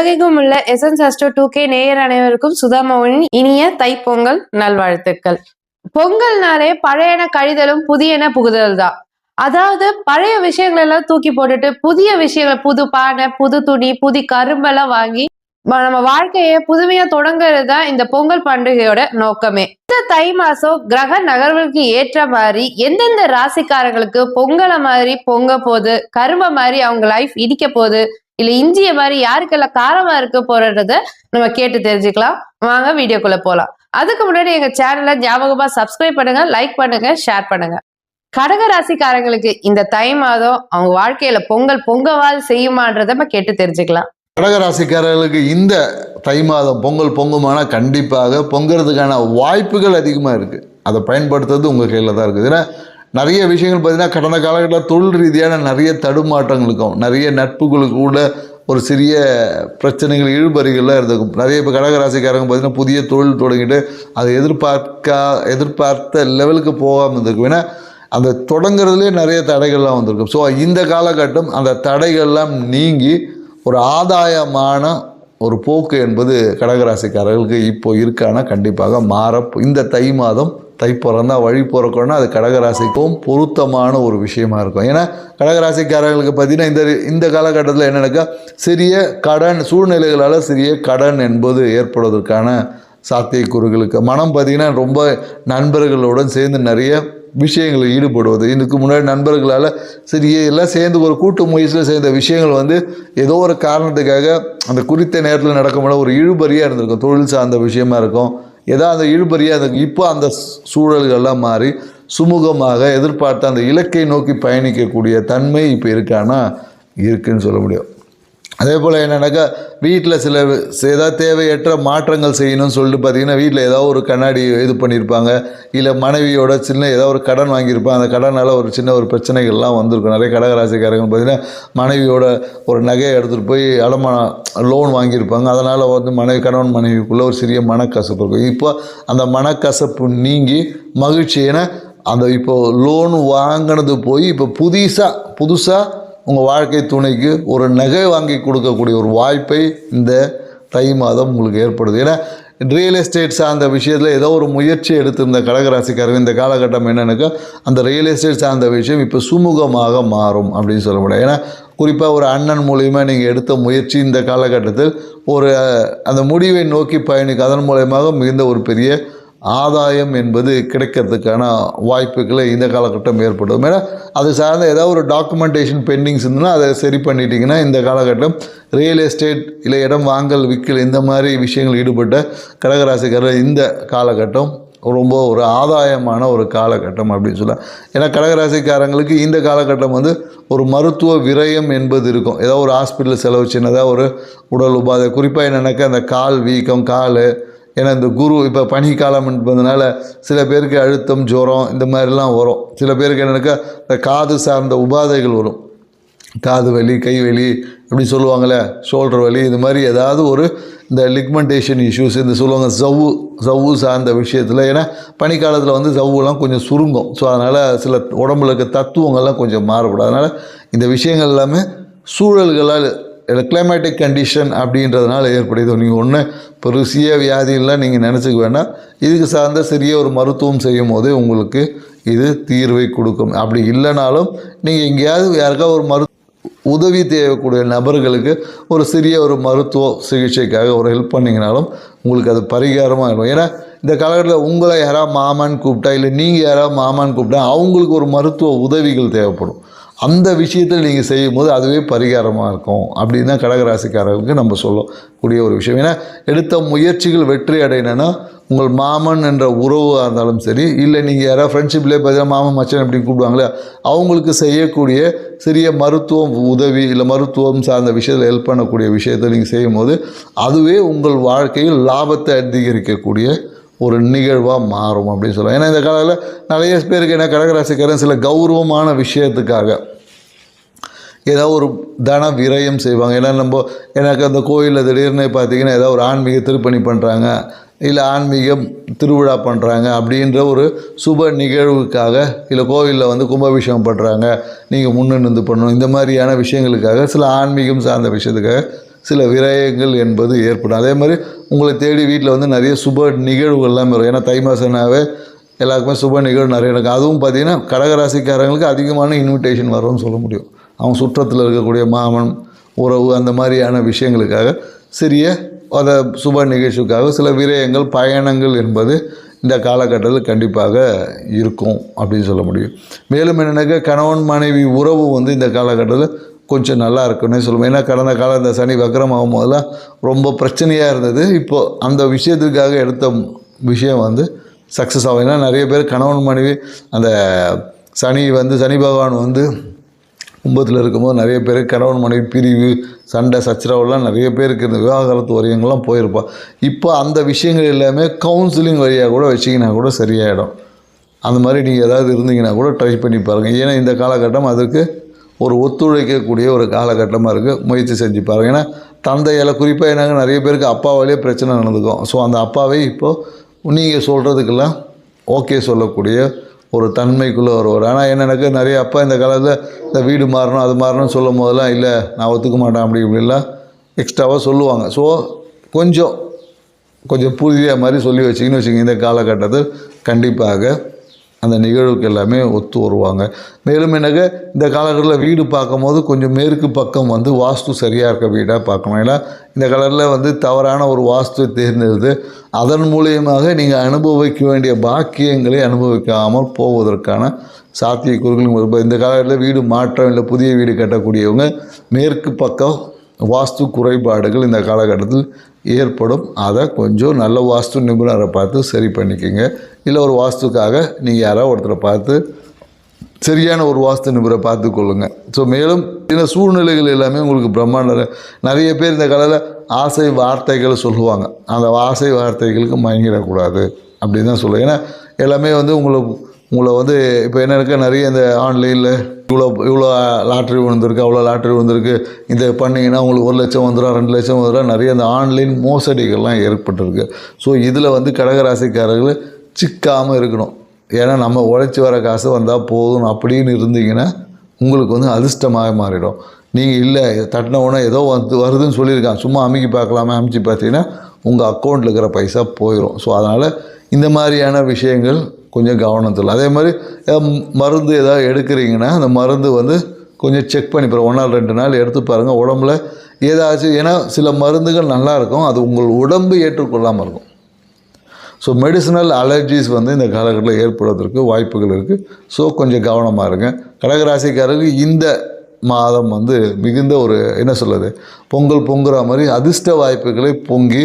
உலகெங்கும் உள்ள எஸ்என்ஸ் Astro two K நேயர் அனைவருக்கும் சுதாமோனின் இனிய தைப்பொங்கல் நல்வாழ்த்துக்கள். பொங்கல்னாலே பழையன கழிதலும் புதியன புகுதல் தான் அதாவது பழைய விஷயங்கள் எல்லாம் தூக்கி போட்டுட்டு புதிய விஷயங்கள் புது பானை புது துணி புது கரும்பெல்லாம் வாங்கி நம்ம வாழ்க்கையை புதுமையா தொடங்குறது தான் இந்த பொங்கல் பண்டிகையோட நோக்கமே. இந்த தை மாசம் கிரக நகர்வுக்கு ஏற்ற மாதிரி எந்தெந்த ராசிக்காரங்களுக்கு பொங்கலை மாதிரி பொங்க போகுது கரும்பை மாதிரி அவங்க லைஃப் இடிக்க போகுது இல்ல இஞ்சிய மாதிரி யாருக்கெல்லாம் காரமா இருக்க போறத நம்ம கேட்டு தெரிஞ்சுக்கலாம். வாங்க வீடியோக்குள்ள போலாம். அதுக்கு முன்னாடி எங்க சேனலை ஞாபகமா சப்ஸ்கிரைப் பண்ணுங்க லைக் பண்ணுங்க ஷேர் பண்ணுங்க. கடக ராசிக்காரங்களுக்கு இந்த தை மாதம் அவங்க வாழ்க்கையில பொங்கல் பொங்கவால் செய்யுமான்றத நம்ம கேட்டு தெரிஞ்சுக்கலாம். கடகராசிக்காரர்களுக்கு இந்த தை மாதம் பொங்கல் பொங்குமானா கண்டிப்பாக பொங்குறதுக்கான வாய்ப்புகள் அதிகமாக இருக்குது அதை பயன்படுத்துறது உங்கள் கையில் தான் இருக்குது. ஏன்னா நிறைய விஷயங்கள் பார்த்தீங்கன்னா கடந்த காலகட்டத்தில் தொழில் ரீதியான நிறைய தடுமாற்றங்களுக்கும் நிறைய நட்புகளுக்கு கூட ஒரு சிறிய பிரச்சனைகள் இழுபறிகள்லாம் இருந்திருக்கும். நிறைய இப்போ கடகராசிக்காரங்க பார்த்தீங்கன்னா புதிய தொழில் தொடங்கிட்டு அதை எதிர்பார்க்கா எதிர்பார்த்த லெவலுக்கு போகாமல் இருந்திருக்கும். ஏன்னா அந்த தொடங்குறதுலேயே நிறைய தடைகள்லாம் வந்திருக்கும். ஸோ இந்த காலகட்டம் அந்த தடைகள்லாம் நீங்கி ஒரு ஆதாயமான ஒரு போக்கு என்பது கடகராசிக்காரர்களுக்கு இப்போ இருக்கான? கண்டிப்பாக மாற இந்த தை மாதம் தை பிறந்தா வழி பிறக்கணும்னா அது கடகராசிக்கும் பொருத்தமான ஒரு விஷயமா இருக்கும். ஏன்னா கடகராசிக்காரர்களுக்கு பார்த்தீங்கன்னா இந்த இந்த காலகட்டத்தில் என்னென்னாக்கா சிறிய கடன் சூழ்நிலைகளால் சிறிய கடன் என்பது ஏற்படுவதற்கான சாத்தியக்கூறுகளுக்கு. மனம் பார்த்தீங்கன்னா ரொம்ப நண்பர்களுடன் சேர்ந்து நிறைய விஷயங்களில் ஈடுபடுவது. இதுக்கு முன்னாடி நண்பர்களால் சரி எல்லாம் சேர்ந்து ஒரு கூட்டு முயற்சியில் சேர்ந்த விஷயங்கள் வந்து ஏதோ ஒரு காரணத்துக்காக அந்த குறித்த நேரத்தில் நடக்கும்போது ஒரு இழுபறியாக இருந்திருக்கும். தொழில் சார்ந்த விஷயமா இருக்கும். ஏதோ அந்த இழுபறியாக அந்த இப்போ அந்த சூழல்கள்லாம் மாறி சுமூகமாக எதிர்பார்த்த அந்த இலக்கை நோக்கி பயணிக்கக்கூடிய தன்மை இப்போ இருக்கான்னா இருக்குன்னு சொல்ல முடியும். அதே போல் என்னென்னாக்கா வீட்டில் சில ஏதாவது தேவையற்ற மாற்றங்கள் செய்யணும்னு சொல்லிட்டு பார்த்தீங்கன்னா வீட்டில் ஏதாவது ஒரு கண்ணாடி இது பண்ணியிருப்பாங்க இல்லை மனைவியோட சின்ன ஏதோ ஒரு கடன் வாங்கியிருப்பாங்க. அந்த கடனால் ஒரு சின்ன ஒரு பிரச்சனைகள்லாம் வந்திருக்கும். நிறைய கடகராசிக்காரங்க பார்த்தீங்கன்னா மனைவியோட ஒரு நகையை எடுத்துகிட்டு போய் அடமானம் லோன் வாங்கியிருப்பாங்க. அதனால் வந்து மனைவி கணவன் மனைவிக்குள்ளே ஒரு சிறிய மனக்கசப்பு இருக்கும். இப்போ அந்த மனக்கசப்பு நீங்கி மகிழ்ச்சி ஏன்னா அந்த இப்போ லோன் வாங்கினது போய் இப்போ புதுசாக புதுசாக உங்கள் வாழ்க்கை துணைக்கு ஒரு நகை வாங்கி கொடுக்கக்கூடிய ஒரு வாய்ப்பை இந்த தை மாதம் உங்களுக்கு ஏற்படுது. ஏன்னா ரியல் எஸ்டேட் சார்ந்த விஷயத்தில் ஏதோ ஒரு முயற்சி எடுத்திருந்த கடகராசிக்காரங்க இந்த காலகட்டம் என்னென்னாக்கா அந்த ரியல் எஸ்டேட் சார்ந்த விஷயம் இப்போ சுமூகமாக மாறும் அப்படின்னு சொல்ல முடியாது ஏன்னா குறிப்பாக ஒரு அண்ணன் மூலியமாக நீங்கள் எடுத்த முயற்சி இந்த காலகட்டத்தில் ஒரு அந்த முடிவை நோக்கி பயணிக்க அதன் மூலயமாக மிகுந்த ஒரு பெரிய ஆதாயம் என்பது கிடைக்கிறதுக்கான வாய்ப்புகளை இந்த காலகட்டம் ஏற்படும். ஏன்னா அது சார்ந்த ஏதாவது ஒரு டாக்குமெண்டேஷன் பெண்டிங்ஸ் இருந்ததுன்னா அதை சரி பண்ணிட்டீங்கன்னா இந்த காலகட்டம் ரியல் எஸ்டேட் இல்லை இடம் வாங்கல் விற்கல் இந்த மாதிரி விஷயங்கள் ஈடுபட்ட கடகராசிக்காரர் இந்த காலகட்டம் ரொம்ப ஒரு ஆதாயமான ஒரு காலகட்டம் அப்படின்னு சொல்லலாம் ஏன்னா கடகராசிக்காரங்களுக்கு இந்த காலகட்டம் வந்து ஒரு மருத்துவ விரயம் என்பது இருக்கும். ஏதோ ஒரு ஹாஸ்பிட்டல் செலவு சின்னதாக ஒரு உடல் உபாதை குறிப்பாக என்னென்னாக்கா அந்த கால் வீக்கம் கால் ஏன்னா இந்த குரு இப்போ பனிக்காலம் என்பதனால சில பேருக்கு அழுத்தம் ஜுரம் இந்த மாதிரிலாம் வரும். சில பேருக்கு என்னென்னாக்கா இந்த காது சார்ந்த உபாதைகள் வரும். காது வலி கை வலி இப்படி சொல்லுவாங்கள்ல ஷோல்டர் வலி இது மாதிரி ஏதாவது ஒரு இந்த லிக்மெண்டேஷன் இஷ்யூஸ் இந்த சொல்லுவாங்க ஜவ்வு ஜவ்வு சார்ந்த விஷயத்தில். ஏன்னா பனிக்காலத்தில் வந்து ஜவ்வுலாம் கொஞ்சம் சுருங்கும். ஸோ அதனால் சில உடம்புல இருக்க தத்துவங்கள்லாம் கொஞ்சம் மாறுபடும். அதனால் இந்த விஷயங்கள் எல்லாமே சூழல்களால் கிளைமேட்டிக் கண்டிஷன் அப்படின்றதுனால ஏற்படுது நீங்கள் ஒன்று பெருசிய வியாதியெல்லாம் நீங்கள் நினச்சிக்க வேணாம் இதுக்கு சார்ந்த சிறிய ஒரு மருத்துவம் செய்யும் போதே உங்களுக்கு இது தீர்வை கொடுக்கும். அப்படி இல்லைனாலும் நீங்கள் எங்கேயாவது யாருக்காவது ஒரு மரு உதவி தேவைக்கூடிய நபர்களுக்கு ஒரு சிறிய ஒரு மருத்துவ சிகிச்சைக்காக ஒரு ஹெல்ப் பண்ணிங்கனாலும் உங்களுக்கு அது பரிகாரமாக இருக்கும். ஏன்னா இந்த காலகட்டத்தில் உங்களை யாராவது மாமான்னு கூப்பிட்டா இல்லை நீங்கள் யாராவது மாமான்னு கூப்பிட்டா அவங்களுக்கு ஒரு மருத்துவ உதவிகள் தேவைப்படும். அந்த விஷயத்தில் நீங்கள் செய்யும் போது அதுவே பரிகாரமாக இருக்கும். அப்படின்னு தான் கடகராசிக்காரர்களுக்கு நம்ம சொல்லக்கூடிய ஒரு விஷயம். ஏன்னா எடுத்த முயற்சிகள் வெற்றி அடையணும்னா உங்கள் மாமன் என்ற உறவாக இருந்தாலும் சரி இல்லை நீங்கள் யாராவது ஃப்ரெண்ட்ஷிப்லேயே பார்த்தீங்கன்னா மாமன் மச்சான் அப்படி கூப்பிடுவாங்களே அவங்களுக்கு செய்யக்கூடிய சிறிய மருத்துவம் உதவி இல்லை மருத்துவம் சார்ந்த விஷயத்தில் ஹெல்ப் பண்ணக்கூடிய விஷயத்தை நீங்கள் செய்யும் போது அதுவே உங்கள் வாழ்க்கையில் லாபத்தை அதிகரிக்கக்கூடிய ஒரு நிகழ்வாக மாறும் அப்படின்னு சொல்லுவாங்க. ஏன்னா இந்த காலத்தில் நிறைய பேருக்கு என்ன கடகராசிக்காரன் சில கௌரவமான விஷயத்துக்காக ஏதாவது ஒரு தன விரயம் செய்வாங்க. ஏன்னா நம்ம எனக்கு அந்த கோயிலில் திடீர்னு பார்த்தீங்கன்னா ஏதாவது ஒரு ஆன்மீக திருப்பணி பண்ணுறாங்க இல்லை ஆன்மீகம் திருவிழா பண்ணுறாங்க அப்படின்ற ஒரு சுப நிகழ்வுக்காக இல்லை கோவிலில் வந்து கும்பாபிஷேகம் பண்ணுறாங்க நீங்கள் முன்னிருந்து பண்ணணும் இந்த மாதிரியான விஷயங்களுக்காக சில ஆன்மீகம் சார்ந்த விஷயத்துக்காக சில விரயங்கள் என்பது ஏற்படும். அதே மாதிரி உங்களை தேடி வீட்டில் வந்து நிறைய சுப நிகழ்வுகள்லாம் வரும். ஏன்னா தை மாதம்னாவே எல்லாருக்குமே சுப நிகழ்வு நிறைய நடக்கும். அதுவும் பார்த்தீங்கன்னா கடகராசிக்காரங்களுக்கு அதிகமான இன்விடேஷன் வரும்னு சொல்ல முடியும். அவங்க சுற்றத்தில் இருக்கக்கூடிய மாமன் உறவு அந்த மாதிரியான விஷயங்களுக்காக சிறிய அதை சுப நிகழ்ச்சிக்காக சில விரயங்கள் பயணங்கள் என்பது இந்த காலகட்டத்தில் கண்டிப்பாக இருக்கும் அப்படின்னு சொல்ல முடியும். மேலும் என்னென்னாக்கா கணவன் மனைவி உறவு வந்து இந்த காலகட்டத்தில் கொஞ்சம் நல்லா இருக்குன்னு சொல்லுவோம். ஏன்னா கடந்த காலம் இந்த சனி வக்ரம் ஆகும் போதெல்லாம் ரொம்ப பிரச்சனையாக இருந்தது. இப்போது அந்த விஷயத்துக்காக எடுத்த விஷயம் வந்து சக்ஸஸ் ஆகும். ஏன்னா நிறைய பேர் கணவன் மனைவி அந்த சனி வந்து சனி பகவான் வந்து கும்பத்தில் இருக்கும்போது நிறைய பேர் கணவன் மனைவி பிரிவு சண்டை சச்சரவுலாம் நிறைய பேருக்கு இந்த விவாகரத்து வரையங்கள்லாம் போயிருப்பா. இப்போ அந்த விஷயங்கள் எல்லாமே கவுன்சிலிங் வழியாக கூட வச்சிங்கன்னா கூட சரியாயிடும். அந்த மாதிரி நீங்கள் ஏதாவது இருந்தீங்கன்னா கூட ட்ரை பண்ணி பாருங்கள் ஏன்னா இந்த காலகட்டம் அதுக்கு ஒரு ஒத்துழைக்கக்கூடிய ஒரு காலகட்டமாக இருக்குது. முயற்சி செஞ்சு பாருங்கள் ஏன்னா தந்தையால் குறிப்பாக என்னங்க நிறைய பேருக்கு அப்பாவாலே பிரச்சனை நடந்துக்கும். ஸோ அந்த அப்பாவே இப்போது நீங்கள் சொல்கிறதுக்கெல்லாம் ஓகே சொல்லக்கூடிய ஒரு தன்மைக்குள்ளே வருவார். ஆனால் என்னென்னக்கு நிறைய அப்பா இந்த காலத்தில் இந்த வீடு மாறணும் அது மாறணும்னு சொல்லும் போதெல்லாம் இல்லை நான் ஒத்துக்க மாட்டேன் அப்படி இப்படிலாம் எக்ஸ்ட்ராவாக சொல்லுவாங்க. ஸோ கொஞ்சம் கொஞ்சம் புதிய மாதிரி சொல்லி வச்சிங்கன்னு வச்சுங்க இந்த காலகட்டத்தில் கண்டிப்பாக அந்த நிகழ்வுக்கு எல்லாமே ஒத்து வருவாங்க. மேலும் எனக்கு இந்த காலகட்டத்தில் வீடு பார்க்கும்போது கொஞ்சம் மேற்கு பக்கம் வந்து வாஸ்து சரியாக இருக்க வீடாக பார்க்கணும் ஏன்னா இந்த கலரில் வந்து தவறான ஒரு வாஸ்து தேர்ந்தெடுத்து அதன் மூலியமாக நீங்கள் அனுபவிக்க வேண்டிய பாக்கியங்களை அனுபவிக்காமல் போவதற்கான சாத்தியக்கூறுகளும் இருக்கும் இந்த காலகட்டத்தில் வீடு மாற்றம் இல்லை புதிய வீடு கட்டக்கூடியவங்க மேற்கு பக்கம் வாஸ்து குறைபாடுகள் இந்த காலகட்டத்தில் ஏற்படும். அதை கொஞ்சம் நல்ல வாஸ்து நிபுணரை பார்த்து சரி பண்ணிக்கோங்க. இல்லை ஒரு வாஸ்துக்காக நீங்கள் யாராவது ஒருத்தரை பார்த்து சரியான ஒரு வாஸ்து நிபுணரை பார்த்துக்கொள்ளுங்க ஸோ மேலும் இந்த சூழ்நிலைகள் எல்லாமே உங்களுக்கு பிரம்மாண்ட நிறைய பேர் இந்த கலையில் ஆசை வார்த்தைகளை சொல்லுவாங்க. அந்த ஆசை வார்த்தைகளுக்கு மயங்கிடக்கூடாது அப்படின்னு தான் சொல்லுவேன் ஏன்னா எல்லாமே வந்து உங்களை உங்களை வந்து இப்போ என்ன இருக்க? நிறைய இந்த ஆன்லைனில் இவ்வளோ இவ்வளோ லாட்ரி விழுந்திருக்கு அவ்வளோ லாட்ரி விழுந்திருக்கு. இந்த பண்ணிங்கன்னா உங்களுக்கு ஒரு லட்சம் வந்துடும் ரெண்டு லட்சம் வந்துடும் நிறைய இந்த ஆன்லைன் மோசடிகள்லாம் ஏற்பட்டிருக்கு. ஸோ இதில் வந்து கடகராசிக்காரர்கள் சிக்காமல் இருக்கணும். ஏன்னா நம்ம உழைச்சி வர காசு வந்தால் போதும் அப்படின்னு இருந்தீங்கன்னா உங்களுக்கு வந்து அதிர்ஷ்டமாக மாறிடும். நீங்கள் இல்லை தட்டின உடனே ஏதோ வந்து வருதுன்னு சொல்லியிருக்கான் சும்மா அமுக்கி பார்க்கலாமே அமைச்சு பார்த்தீங்கன்னா உங்கள் அக்கௌண்ட்டில் இருக்கிற பைசா போயிடும் ஸோ அதனால் இந்த மாதிரியான விஷயங்கள் கொஞ்சம் கவனத்தில். அதே மாதிரி மருந்து ஏதாவது எடுக்கிறீங்கன்னா அந்த மருந்து வந்து கொஞ்சம் செக் பண்ணி பாருங்கள் ஒரு நாள் ரெண்டு நாள் எடுத்து பாருங்கள் உடம்புல ஏதாச்சும் ஏன்னா சில மருந்துகள் நல்லா இருக்கும். அது உங்கள் உடம்பு ஏற்றுக்கொள்ளாமல் இருக்கும். ஸோ மெடிசனல் அலர்ஜிஸ் வந்து இந்த காலகட்டத்தில் ஏற்படுவதற்கு வாய்ப்புகள் இருக்குது ஸோ கொஞ்சம் கவனமாக இருங்க. கடகராசிக்காரருக்கு இந்த மாதம் வந்து மிகுந்த ஒரு என்ன சொல்லுது பொங்கல் பொங்குற மாதிரி அதிர்ஷ்ட வாய்ப்புகளை பொங்கி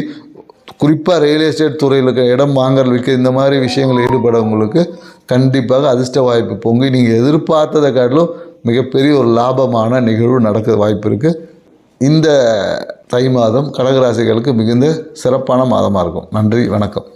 குறிப்பாக ரியல் எஸ்டேட் துறையில் இருக்க இடம் வாங்கல் விற்க இந்த மாதிரி விஷயங்கள் ஈடுபடவங்களுக்கு கண்டிப்பாக அதிர்ஷ்ட வாய்ப்பு பொங்கி நீங்கள் எதிர்பார்த்ததை காட்டிலும் மிகப்பெரிய ஒரு லாபமான நிகழ்வு நடக்க வாய்ப்பு இருக்குது இந்த தை மாதம் கடகராசிகளுக்கு மிகுந்த சிறப்பான மாதமாக இருக்கும். நன்றி வணக்கம்.